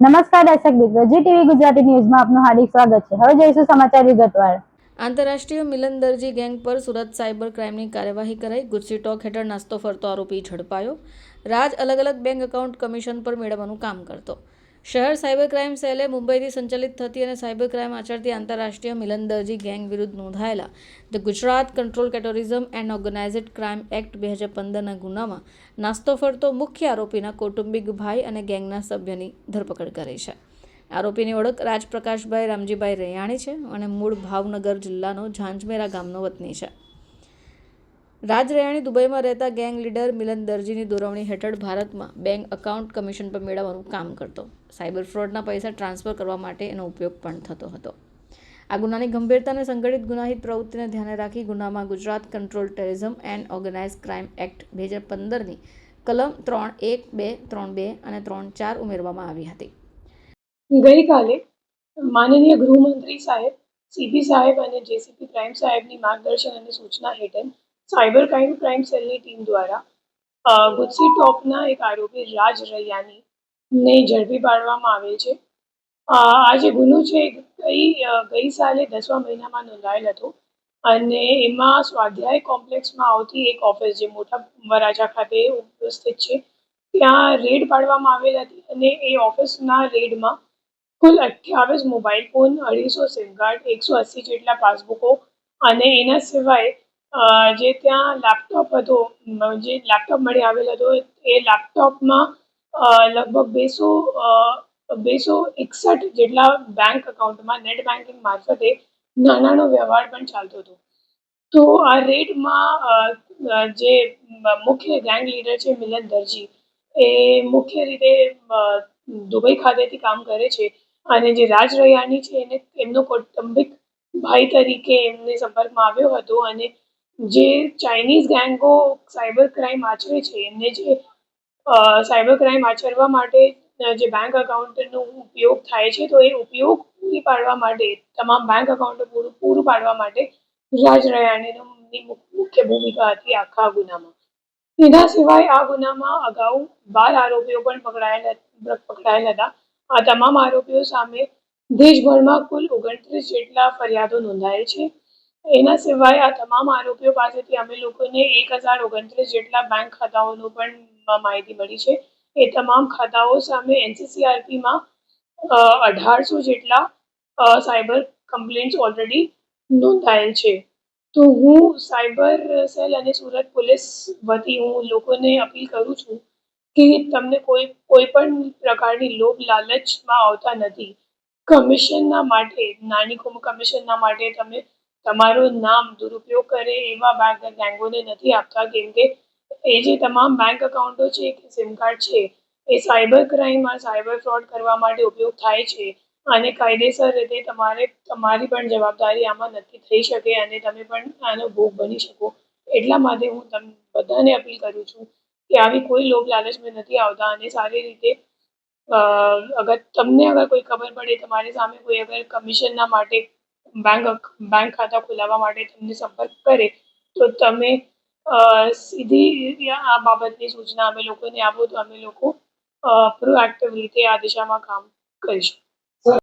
નમસ્કાર દર્શક મિત્રો, જી ટીવી ગુજરાતી ન્યૂઝમાં આપનું હાર્દિક સ્વાગત છે. હવે જોઈશું સમાચાર વિગતવાર આંતરરાષ્ટ્રીય મિલન દરજી ગેંગ પર સુરત સાયબર ક્રાઇમની કાર્યવાહી કરાઈ. ગુજસી ટોક હેઠળ નાસ્તો ફરતો આરોપી ઝડપાયો. રાજ અલગ અલગ બેંક એકાઉન્ટ કમિશન પર મેળવવાનું કામ કરતો. શહેર સાયબર ક્રાઇમ સેલે મુંબઈથી સંચાલિત થતી અને સાયબર ક્રાઇમ આચરતી આંતરરાષ્ટ્રીય મિલન દરજી ગેંગ વિરુદ્ધ નોંધાયેલા the Gujarat control terrorism and organised crime act બે હજાર પંદરના ગુનામાં નાસ્તો ફરતો મુખ્ય આરોપીના કૌટુંબિક ભાઈ અને ગેંગના સભ્યની ધરપકડ કરી છે. આરોપીની ઓળખ રાજપ્રકાશભાઈ રામજીભાઈ રૈયાણી છે અને મૂળ ભાવનગર જિલ્લાનો ઝાંઝમેરા ગામનો વતની છે. રાજ રૈયાણી દુબઈમાં રહેતા ગેંગ લીડર મિલન દરજીની દોરવણી હેઠળ ભારતમાં બેંક અકાઉન્ટ કમિશન પર મેળવવાનું કામ કરતો. સાયબર ફ્રોડના પૈસા ટ્રાન્સફર કરવા માટે એનો ઉપયોગ પણ થતો હતો. આ ગુનાની ગંભીરતાને સંગઠિત ગુનાહિત પ્રવૃત્તિને ધ્યાને રાખી ગુનામાં Gujarat control terrorism and organise crime act બે હજાર પંદરની કલમ ત્રણ એક બે ત્રણ બે અને ત્રણ ચાર ઉમેરવામાં આવી હતી. ગઈકાલે માનનીય ગૃહમંત્રી સાહેબ સીપી સાહેબ અને જેસીપી ક્રાઇમ સાહેબની માર્ગદર્શન અને સૂચના હેઠળ સાયબર ક્રાઇમ ક્રાઇમ સેલની ટીમ દ્વારા ગુજસી ટોપના એક આરોપી રાજ રૈયાની ને ઝડપી પાડવામાં આવેલ છે. આ જે ગુનો છે ગઈ ગઈ સાલે દસમા મહિનામાં નોંધાયેલ હતો અને એમાં સ્વાધ્યાય કોમ્પ્લેક્સમાં આવતી એક ઓફિસ જે મોટા વરાજા ખાતે ઉપસ્થિત છે, ત્યાં રેડ પાડવામાં આવેલ હતી અને એ ઓફિસના રેડમાં કુલ અઠ્યાવીસ મોબાઈલ ફોન, અઢીસો સિમ કાર્ડ, એકસો અસી જેટલા પાસબુકો અને એના સિવાય જે ત્યાં લેપટોપ હતો જે લેપટોપ મળી આવેલ હતો, એ લેપટોપમાં લગભગ બેસો બેસો એકસઠ જેટલા બેંક અકાઉન્ટમાં નેટ બેન્કિંગ મારફતે નાણાંનો વ્યવહાર પણ ચાલતો હતો. તો આ રેડમાં જે મુખ્ય ગેંગ લીડર છે મિલન દરજી, એ મુખ્ય રીતે દુબઈ ખાતેથી કામ કરે છે અને જે રાજ રૈયાની છે એને, એમનો કૌટુંબિક ભાઈ તરીકે એમને સંપર્કમાં આવ્યો હતો અને જે ચાઇનીઝ ગેંગો સાયબર ક્રાઇમ આચરે છે, એમને જે સાયબર ક્રાઇમ આચરવા માટે જે બેંક અકાઉન્ટનો ઉપયોગ થાય છે, તો એ ઉપયોગ પૂરી પાડવા માટે, તમામ બેંક અકાઉન્ટો પૂરું પૂરું પાડવા માટે રાજ રયાણીની મુખ્ય ભૂમિકા હતી આખા ગુનામાં. એના સિવાય આ ગુનામાં અગાઉ બાર આરોપીઓ પણ પકડાયેલા પકડાયેલા હતા. આ તમામ આરોપીઓ સામે દેશભરમાં કુલ ઓગણત્રીસ જેટલા ફરિયાદો નોંધાયેલ છે. એના સિવાય આ તમામ આરોપીઓ પાસેથી અમે લોકોને એક હજાર ઓગણત્રીસ જેટલા બેંક ખાતાઓનું પણ માહિતી મળી છે. એ તમામ ખાતાઓ સામે એનસીસીઆરપીમાં અઢારસો જેટલા સાયબર કમ્પ્લેન્ટ્સ ઓલરેડી નોંધાયેલ છે. તો હું સાયબર સેલ અને સુરત પોલીસ વતી હું લોકોને અપીલ કરું છું કે તમને કોઈ કોઈ પણ પ્રકારની લોભ લાલચમાં આવતા નથી. કમિશનના માટે, નાની કમિશનના માટે તમે તમારું નામ દુરુપયોગ કરે એવા બેંક ગેંગોને નથી આપતા, કેમ કે એ જે તમામ બેંક એકાઉન્ટો છે, કે સિમ કાર્ડ છે, એ સાયબર ક્રાઇમમાં સાયબર ફ્રોડ કરવા માટે ઉપયોગ થાય છે. અને કાયદેસર રીતે તમારે, તમારી પણ જવાબદારી આમાં નક્કી થઈ શકે અને તમે પણ આનો ભોગ બની શકો. એટલા માટે હું તમ, બધાને અપીલ કરું છું કે આવી કોઈ લોભ લાલચમાં નથી આવતા અને સારી રીતે અગર તમને અગર કોઈ ખબર પડે, તમારી સામે કોઈ અગર કમિશનના માટે બેંક બેંક ખાતા ખોલાવવા માટે તમને સંપર્ક કરે, તો તમે સીધી આ બાબતની સૂચના અમે લોકોને આપો તો અમે લોકો પ્રોએક્ટિવ રીતે આ દિશામાં કામ કરીશું.